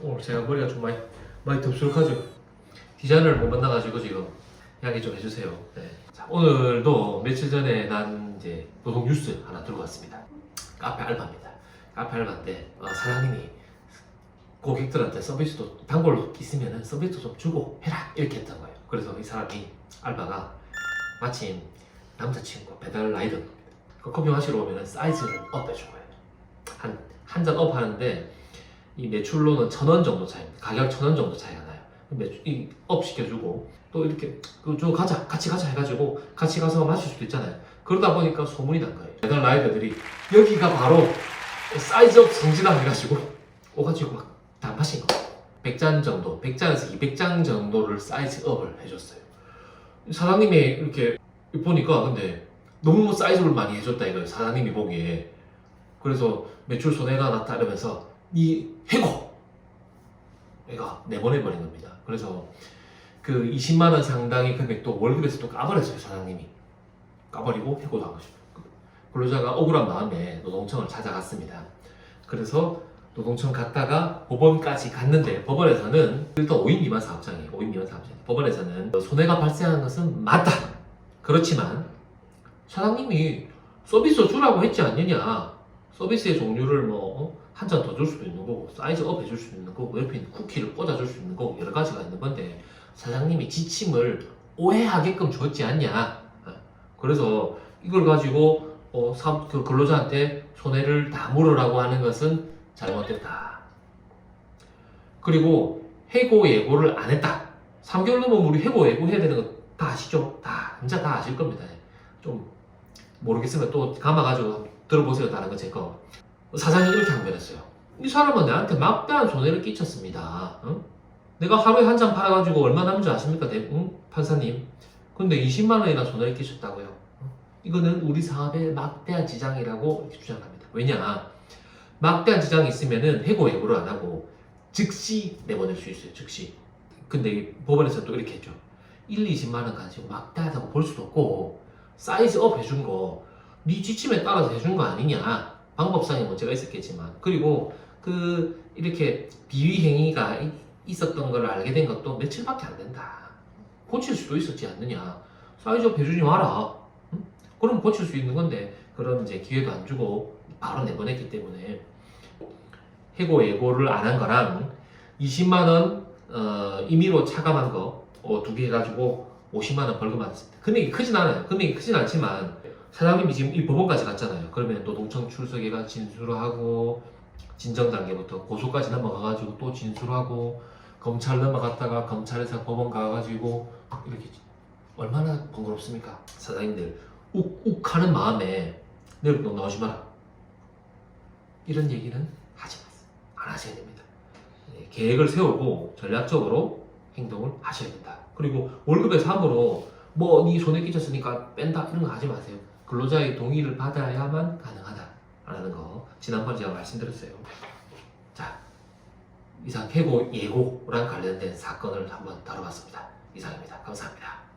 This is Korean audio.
오늘 제가 머리가 좀 많이 많이 덥수룩하죠. 디자인을 못 만나가지고 지금 이야기 좀 해주세요. 네. 자, 오늘도 며칠 전에 난 이제 노동 뉴스 하나 들고 왔습니다. 카페 알바입니다. 카페 알바인데 어, 사장님이 고객들한테 서비스도 단골 있으면 서비스 좀 주고 해라 이렇게 했던 거예요. 그래서 이 사람이 알바가 마침 남자친구 배달 라이더 그 커피 마시러 오면 사이즈를 업 해준 거예요. 한 한 잔 업 하는데 이 매출로는 천 원 정도 차이입니다. 가격 천 원 정도 차이가 나요. 매출 이 업 시켜주고 또 이렇게 그저 가자 같이 가자 해가지고 같이 가서 마실 수도 있잖아요. 그러다 보니까 소문이 난 거예요. 배달 라이더들이 여기가 바로 사이즈업 성지다 해가지고 오가지고 막 다 마신 거. 100잔 정도, 100잔에서 200잔 정도를 사이즈업을 해줬어요. 사장님이 이렇게 보니까 근데 너무 사이즈를 많이 해줬다 이거예요. 사장님이 보기에. 그래서 매출 손해가 났다 이러면서 이 해고 얘가 내보내버린 겁니다. 그래서 그 20만 원 상당의 금액도 월급에서 또 까버렸어요 사장님이 까버리고 해고 당하죠. 근로자가 억울한 마음에 노동청을 찾아갔습니다. 그래서 노동청 갔다가 법원까지 갔는데 법원에서는 일단 5인 미만 사업장이에요. 5인 미만 사업장. 법원에서는 손해가 발생한 것은 맞다. 그렇지만 사장님이 서비스 주라고 했지 않느냐. 서비스의 종류를 뭐 한 잔 더 줄 수도 있는 거고 사이즈 업 해줄 수 있는 거고 옆에 쿠키를 꽂아줄 수 있는 거고 여러 가지가 있는 건데 사장님이 지침을 오해하게끔 줬지 않냐. 그래서 이걸 가지고 어, 사, 그 근로자한테 손해를 다 물으라고 하는 것은 잘못됐다. 그리고 해고 예고를 안 했다. 3개월 넘으면 우리 해고 예고해야 되는 거 다 아시죠? 다 진짜 다 아실 겁니다. 좀 모르겠으면 또 감아가지고 들어보세요. 다른 거 제 거. 사장이 이렇게 항변했어요. 이 사람은 나한테 막대한 손해를 끼쳤습니다. 응? 내가 하루에 한 잔 팔아가지고 얼마 남은 줄 아십니까, 대, 응? 판사님? 근데 20만 원이나 손해를 끼쳤다고요. 응? 이거는 우리 사업에 막대한 지장이라고 주장합니다. 왜냐? 막대한 지장이 있으면은 해고 예고를 안 하고 즉시 내보낼 수 있어요. 즉시. 근데 이 법원에서 또 이렇게 했죠. 1, 20만 원 가지고 막대하다고 볼 수도 없고 사이즈 업 해준 거 네 지침에 따라서 해준 거 아니냐. 방법상의 문제가 있었겠지만 그리고 그 이렇게 비위 행위가 이- 있었던 걸 알게 된 것도 며칠밖에 안 된다. 고칠 수도 있었지 않느냐. 사이즈업 해주지 마라. 응? 그럼 고칠 수 있는 건데 그런 이제 기회도 안 주고 바로 내보냈기 때문에 해고 예고를 안 한 거랑 20만 원 어, 임의로 차감한 거 두개 해가지고 50만 원 벌금 받았습니다. 금액이 크진 않아요. 금액이 크진 않지만 사장님이 지금 이 법원까지 갔잖아요. 그러면 노동청 출석해가 진술을 하고 진정 단계부터 고소까지 넘어가가지고 또 진술하고 검찰 넘어갔다가 검찰에서 법원 가가지고 이렇게 얼마나 번거롭습니까? 사장님들 욱욱하는 마음에 내일 너 나오지 마라. 이런 얘기는 하지 마세요. 안 하셔야 됩니다. 예, 계획을 세우고 전략적으로 행동을 하셔야 된다. 그리고 월급의 3으로 뭐네 손에 끼쳤으니까 뺀다 이런 거 하지 마세요. 근로자의 동의를 받아야만 가능하다라는 거 지난번 제가 말씀드렸어요. 자 이상 해고 예고랑 관련된 사건을 한번 다뤄봤습니다. 이상입니다. 감사합니다.